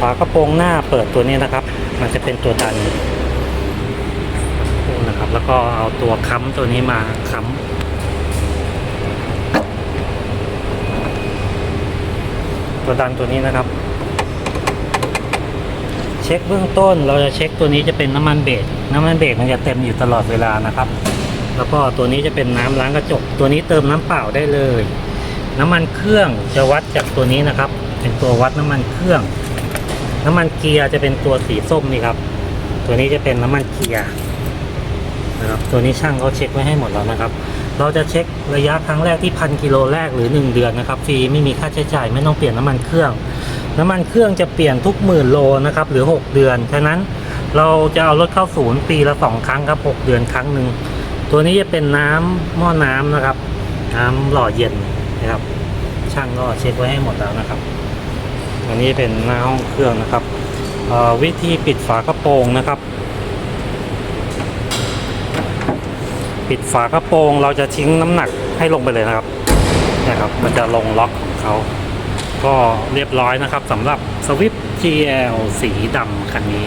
ฝากระโปรงหน้าเปิดตัวนี้นะครับ มันจะเป็นตัวดันนะครับ แล้วก็เอาตัวค้ำตัวนี้มาค้ำตัวดันตัวนี้นะครับ เช็คเบื้องต้นเราจะเช็คตัวนี้จะเป็นน้ำมันเบรกน้ำมันเบรกมันจะเต็มอยู่ตลอดเวลานะครับแล้วก็ตัวนี้จะเป็นน้ำล้างกระจก ตัวนี้เติมน้ำเปล่าได้เลย น้ำมันเครื่องจะวัดจากตัวนี้นะครับ เป็นตัววัดน้ำมันเครื่อง น้ำมันเกียร์จะเป็นตัวสีส้มนี่ครับ ตัวนี้จะเป็นน้ำมันเกียร์นะครับ ตัวนี้ช่างเขาเช็คไว้ให้หมดแล้วนะครับ เราจะเช็คระยะครั้งแรกที่พันกิโลแรกหรือ 1 เดือนนะครับฟรีไม่มีค่าใช้จ่ายไม่ต้องเปลี่ยนน้ำมันเครื่อง น้ำมันเครื่องจะเปลี่ยนทุกหมื่นโลนะครับหรือ 6 เดือนฉะนั้นเราจะเอารถเข้าศูนย์ปีละ 2 ครั้งครับ 6 เดือนครั้งหนึ่งตัวนี้จะเป็นน้ำหม้อน้ำนะครับ น้ำหล่อเย็นนะครับ ช่างก็เช็คไว้ให้หมดแล้วนะครับ อันนี้เป็นหน้าห้องเครื่องนะครับวิธีปิดฝากระโปรงนะครับ ปิดฝากระโปรงเราจะทิ้งน้ำหนักให้ลงไปเลยนะครับนะครับ มันจะลงล็อกของเขา ก็เรียบร้อยนะครับสำหรับสวิฟ GL สีดำคันนี้